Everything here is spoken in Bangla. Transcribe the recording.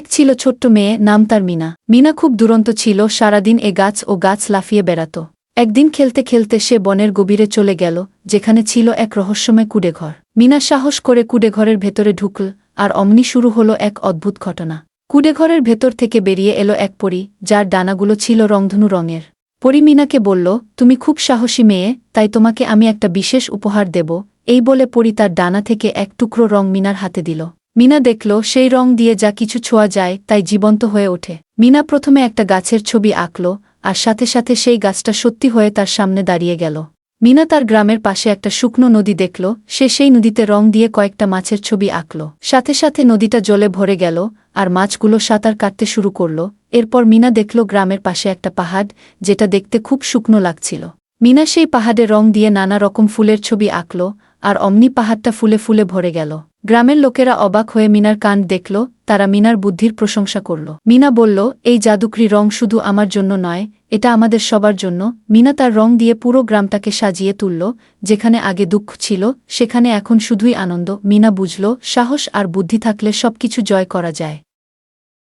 এক ছিল ছোট্ট মেয়ে, নাম তার মিনা। মিনা খুব দুরন্ত ছিল, সারাদিন এ গাছ ও গাছ লাফিয়ে বেড়াত। একদিন খেলতে খেলতে সে বনের গভীরে চলে গেল, যেখানে ছিল এক রহস্যময় কুডেঘর। মিনা সাহস করে কুডেঘরের ভেতরে ঢুকল, আর অমনি শুরু হলো এক অদ্ভুত ঘটনা। কুডেঘরের ভেতর থেকে বেরিয়ে এলো এক পরী, যার ডানাগুলো ছিল রংধনু রঙের। পরী মিনাকে বলল, তুমি খুব সাহসী মেয়ে, তাই তোমাকে আমি একটা বিশেষ উপহার দেব। এই বলে পরী তার ডানা থেকে এক টুকরো রং মিনার হাতে দিল। মিনা দেখল সেই রং দিয়ে যা কিছু ছোঁয়া যায় তাই জীবন্ত হয়ে ওঠে। মিনা প্রথমে একটা গাছের ছবি আঁকল, আর সাথে সাথে সেই গাছটা সত্যি হয়ে তার সামনে দাঁড়িয়ে গেল। মিনা তার গ্রামের পাশে একটা শুকনো নদী দেখল, সে সেই নদীতে রং দিয়ে কয়েকটা মাছের ছবি আঁকল। সাথে সাথে নদীটা জলে ভরে গেল, আর মাছগুলো সাঁতার কাটতে শুরু করল। এরপর মিনা দেখল গ্রামের পাশে একটা পাহাড়, যেটা দেখতে খুব শুকনো লাগছিল। মিনা সেই পাহাড়ে রং দিয়ে নানা রকম ফুলের ছবি আঁকল, আর অমনি পাহাড়টা ফুলে ফুলে ভরে গেল। গ্রামের লোকেরা অবাক হয়ে মিনার কান দেখল, তারা মিনার বুদ্ধির প্রশংসা করল। মিনা বলল, এই জাদুকরি রং শুধু আমার জন্য নয়, এটা আমাদের সবার জন্য। মিনা তার রং দিয়ে পুরো গ্রামটাকে সাজিয়ে তুলল, যেখানে আগে দুঃখ ছিল, সেখানে এখন শুধুই আনন্দ। মিনা বুঝল, সাহস আর বুদ্ধি থাকলে সবকিছু জয় করা যায়।